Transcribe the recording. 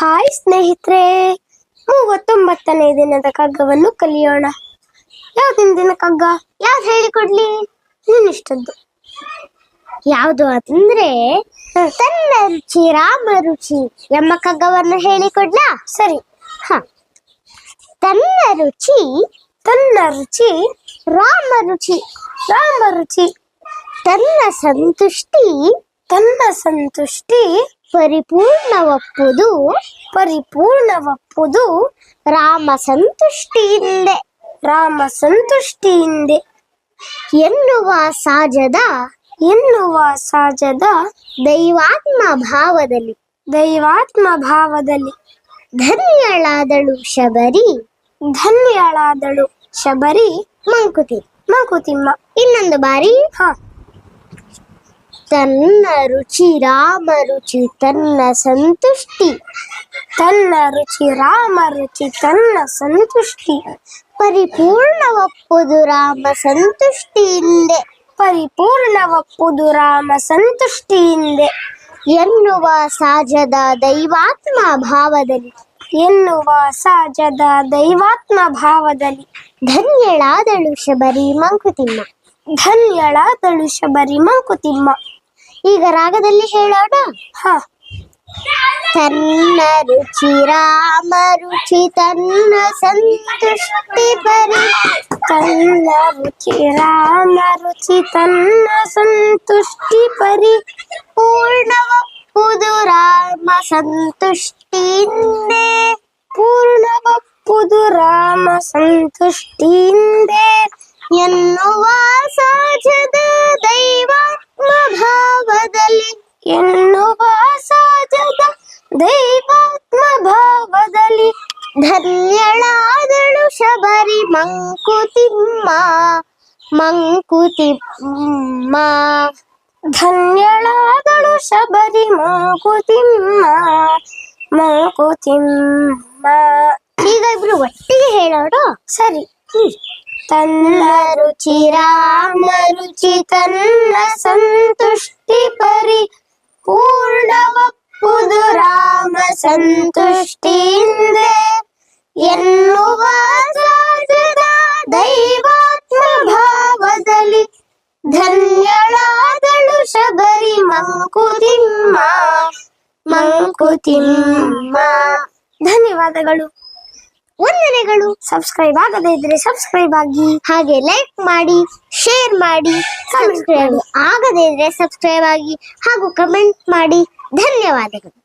Hi ಸ್ನೇಹಿತರೆ, ಮೂವತ್ತೊಂಬತ್ತನೇ ದಿನದ ಕಗ್ಗವನ್ನು ಕಲಿಯೋಣ. ಯಾವ್ದಿನ ದಿನ ಕಗ್ಗ? ಯಾವ್ದು ಹೇಳಿಕೊಡ್ಲಿ? ನಿನ್ನಿಷ್ಟದ್ದು ಯಾವುದು ಅಂದ್ರೆ, ತನ್ನ ರುಚಿ, ರಾಮ ರುಚಿ ಎಂಬ ಕಗ್ಗವನ್ನು ಹೇಳಿಕೊಡ್ಲಾ? ಸರಿ. ಹ. ತನ್ನ ರುಚಿ ತನ್ನ ರುಚಿ, ರಾಮ ರುಚಿ ರಾಮ ರುಚಿ, ತನ್ನ ಸಂತುಷ್ಟಿ ತನ್ನ ಸಂತುಷ್ಟಿ ಪರಿಪೂರ್ಣವಪ್ಪುದು ಪರಿಪೂರ್ಣವಪ್ಪುದು ರಾಮ ಸಂತುಷ್ಟಿಯಿಂದೆ ರಾಮ ಸಂತುಷ್ಟಿಯಿಂದೆ. ಎನ್ನುವ ಸಾಜದ ಎನ್ನುವ ಸಾಜದ ದೈವಾತ್ಮ ಭಾವದಲ್ಲಿ ದೈವಾತ್ಮ ಭಾವದಲ್ಲಿ ಧನ್ಯಳಾದಳು ಶಬರಿ ಧನ್ಯಳಾದಳು ಶಬರಿ ಮಂಕುತಿ, ಮಂಕುತಿಮ್ಮ. ಇನ್ನೊಂದು ಬಾರಿ. ಹ. ತನ್ನ ರುಚಿ ರಾಮ ರುಚಿ ತನ್ನ ಸಂತುಷ್ಟಿ. ತನ್ನ ರುಚಿ ರಾಮ ರುಚಿ ತನ್ನ ಸಂತುಷ್ಟಿ. ಪರಿಪೂರ್ಣವಪ್ಪುದು ರಾಮ ಸಂತುಷ್ಟಿಯಿಂದೆ ಪರಿಪೂರ್ಣವಪ್ಪುದು ರಾಮ ಸಂತುಷ್ಟಿಯಿಂದೆ ಎನ್ನುವ ಸಾಜದ ದೈವಾತ್ಮ ಭಾವದಲ್ಲಿ. ಎನ್ನುವ ಸಾಜದ ದೈವಾತ್ಮ ಭಾವದಲ್ಲಿ. ಧನ್ಯಳಾದಳು ಶಬರಿ ಮಂಕುತಿಮ್ಮ ಧನ್ಯಳಾದಳು ಶಬರಿ ಮಂಕುತಿಮ್ಮ ಈಗ ರಾಗದಲ್ಲಿ ಹೇಳೋಣ ತನ್ನ ರುಚಿ ರಾಮ ರುಚಿ ತನ್ನ ಸಂತುಷ್ಟಿ ಪರಿ. ತನ್ನ ರುಚಿ ರಾಮ ರುಚಿ ತನ್ನ ಸಂತುಷ್ಟಿ ಪರಿ. ಪೂರ್ಣವಪ್ಪುದು ರಾಮ ಸಂತುಷ್ಟಿಯಿಂದೆ. ಪೂರ್ಣವಪ್ಪುದು ರಾಮ ಸಂತುಷ್ಟಿಯಿಂದೆ. ಎನ್ನುವ ಎನ್ನುವ ಸಹಜದ ದೈವಾತ್ಮ ಭಾವದಲ್ಲಿ ಧನ್ಯಳಾದಳು ಶಬರಿ ಮಂಕುತಿಮ್ಮ. ಮಂಕುತಿಮ್ಮ ಧನ್ಯಳಾದಳು ಶಬರಿ ಮಂಕುತಿಮ್ಮ. ಮಂಕುತಿಮ್ಮ ಈಗ ಇಬ್ರು ಒಟ್ಟಿಗೆ ಹೇಳೋಡು ಸರಿ. ತನ್ನ ರುಚಿ ರಾಮ ರುಚಿ ತನ್ನ ಸಂತುಷ್ಟಿ ಪರಿ ಪೂರ್ಣವಪ್ಪುದು ರಾಮ ಸಂತುಷ್ಟಿಯಿಂದೆ ಎನ್ನುವ ಸಹಜದ ದೈವಾತ್ಮ ಭಾವದಲ್ಲಿ ಧನ್ಯಳಾದಳು ಶಬರಿ ಮಂಕುತಿಮ್ಮ ಮಂಕುತಿಮ್ಮ. ಧನ್ಯವಾದಗಳು. ವಂದನೆಗಳು. ಸಬ್ಸ್ಕ್ರೈಬ್ ಆಗದೇ ಇದ್ರೆ ಸಬ್ಸ್ಕ್ರೈಬ್ ಆಗಿ, ಹಾಗೆ ಲೈಕ್ ಮಾಡಿ ಶೇರ್ ಮಾಡಿ ಸಬ್ಸ್ಕ್ರೈಬ್ ಆಗದೇ ಇದ್ರೆ ಸಬ್ಸ್ಕ್ರೈಬ್ ಆಗಿ, ಹಾಗೂ ಕಮೆಂಟ್ ಮಾಡಿ. ಧನ್ಯವಾದಗಳು.